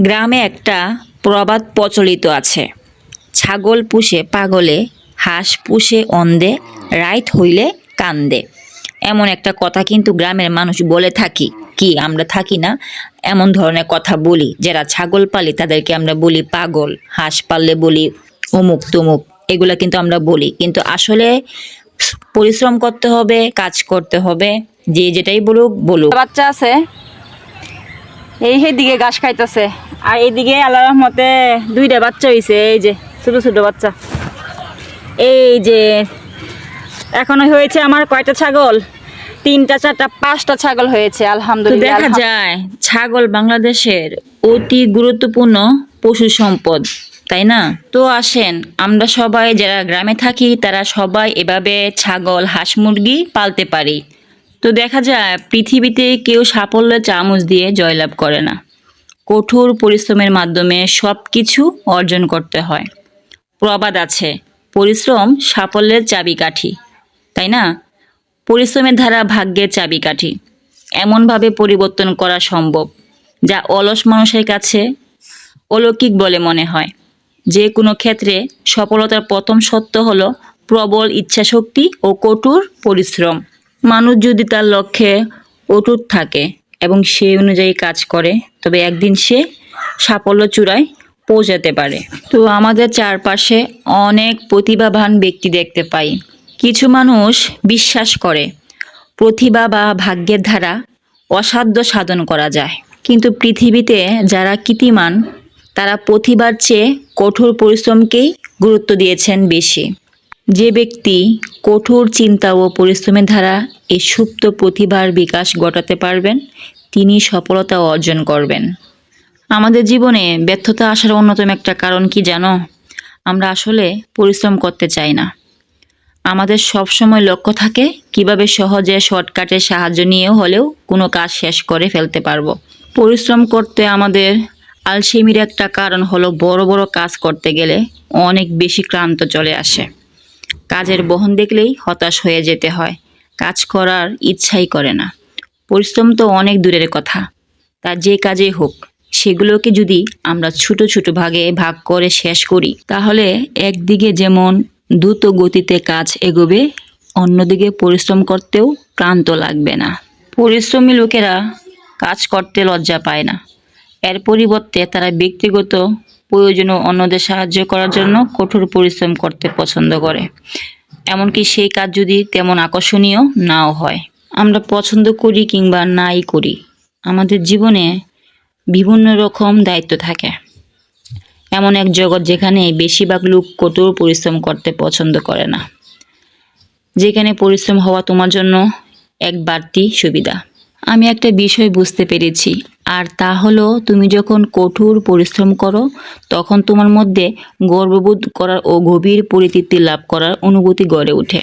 গ্রামে একটা প্রবাদ প্রচলিত আছে। ছাগল পুষে পাগলে, হাঁস পুষে অন্ধে রাইত হইলে কান্দে। এমন একটা কথা কিন্তু গ্রামের মানুষ বলে থাকি। কি, আমরা থাকি না? এমন ধরনের কথা বলি, যারা ছাগল পালি তাদেরকে আমরা বলি পাগল, হাঁস পাললে বলি অমুক তমুক, এগুলা কিন্তু আমরা বলি। কিন্তু আসলে পরিশ্রম করতে হবে, কাজ করতে হবে, যে যেটাই বলুক বলুক। বাচ্চা আছে এই দিকে ঘাস খাইতেছে। আর এইদিকে আল্লাহ রহমতে দুইটা বাচ্চা হইছে এই যে ছোট ছোট বাচ্চা। এই যে এখনও হয়েছে আমার কয়টা ছাগল? তিনটা চারটা পাঁচটা ছাগল হয়েছে আলহামদুলিল্লাহ দেখা যায় ছাগল বাংলাদেশের অতি গুরুত্বপূর্ণ পশু সম্পদ তাই না? তো আসেন আমরা সবাই যারা গ্রামে থাকি তারা সবাই এভাবে ছাগল হাঁস মুরগি পালতে পারি। তো দেখা যায়, পৃথিবীতে কেউ সাফল্যের চামচ দিয়ে জয়লাভ করে না। কঠোর পরিশ্রমের মাধ্যমে সব কিছু অর্জন করতে হয়। প্রবাদ আছে, পরিশ্রম সাফল্যের চাবিকাঠি, তাই না? পরিশ্রমের ধারা ভাগ্যের চাবিকাঠি। এমনভাবে পরিবর্তন করা সম্ভব, যা অলস মানুষের কাছে অলৌকিক বলে মনে হয়। যে কোনো ক্ষেত্রে সফলতার প্রথম সত্য হলো প্রবল ইচ্ছাশক্তি ও কঠোর পরিশ্রম। মানুষ যদি তার লক্ষ্যে অটুট থাকে এবং সেই অনুযায়ী কাজ করে, তবে একদিন সে সাফল্য চূড়ায় পৌঁছাতে পারে। তো আমাদের চারপাশে অনেক প্রতিভাবান ব্যক্তি দেখতে পাই। কিছু মানুষ বিশ্বাস করে, প্রতিভা বা ভাগ্যের দ্বারা অসাধ্য সাধন করা যায়। কিন্তু পৃথিবীতে যারা কীর্তিমান তারা প্রতিভার চেয়ে কঠোর পরিশ্রমকেই গুরুত্ব দিয়েছেন বেশি। যে ব্যক্তি কঠোর চিন্তা ও পরিশ্রমের দ্বারা এই সুপ্ত প্রতিভার বিকাশ ঘটাতে পারবেন, তিনি সফলতা অর্জন করবেন। আমাদের জীবনে ব্যর্থতা আসার অন্যতম একটা কারণ কি জানো? আমরা আসলে পরিশ্রম করতে চাই না। আমাদের সব সময় লক্ষ্য থাকে কীভাবে সহজে শর্টকাটের সাহায্য নিয়েও হলেও কোনো কাজ শেষ করে ফেলতে পারব। পরিশ্রম করতে আমাদের আলসেমির একটা কারণ হলো বড় বড় কাজ করতে গেলে অনেক বেশি ক্লান্ত চলে আসে। কাজের বহন দেখলেই হতাশ হয়ে যেতে হয়। কাজ করার ইচ্ছাই করে না। পরিশ্রম তো অনেক দূরের কথা। তা যে কাজে হোক, সেগুলোকে যদি আমরা ছোট ছোট ভাগে ভাগ করে শেষ করি, তাহলে একদিকে যেমন দ্রুত গতিতে কাজ এগোবে, অন্যদিকে পরিশ্রম করতেও ক্লান্ত লাগবে না। পরিশ্রমী লোকেরা কাজ করতে লজ্জা পায় না। এর পরিবর্তে তারা ব্যক্তিগত প্রয়োজন অন্যদের সাহায্য করার জন্য কঠোর পরিশ্রম করতে পছন্দ করে। এমনকি সেই কাজ যদি তেমন আকর্ষণীয় নাও হয়। আমরা পছন্দ করি কিংবা নাই করি, আমাদের জীবনে বিভিন্ন রকম দায়িত্ব থাকে। এমন এক জগৎ যেখানে বেশিরভাগ লোক কঠোর পরিশ্রম করতে পছন্দ করে না। যেখানে পরিশ্রম হওয়া তোমার জন্য এক বাড়তি সুবিধা। আমি একটা বিষয় বুঝতে পেরেছি, আর তা হলো তুমি যখন কঠোর পরিশ্রম করো, তখন তোমার মধ্যে গর্ববোধ করার ও গভীর পরিতৃপ্তি লাভ করার অনুভূতি গড়ে ওঠে।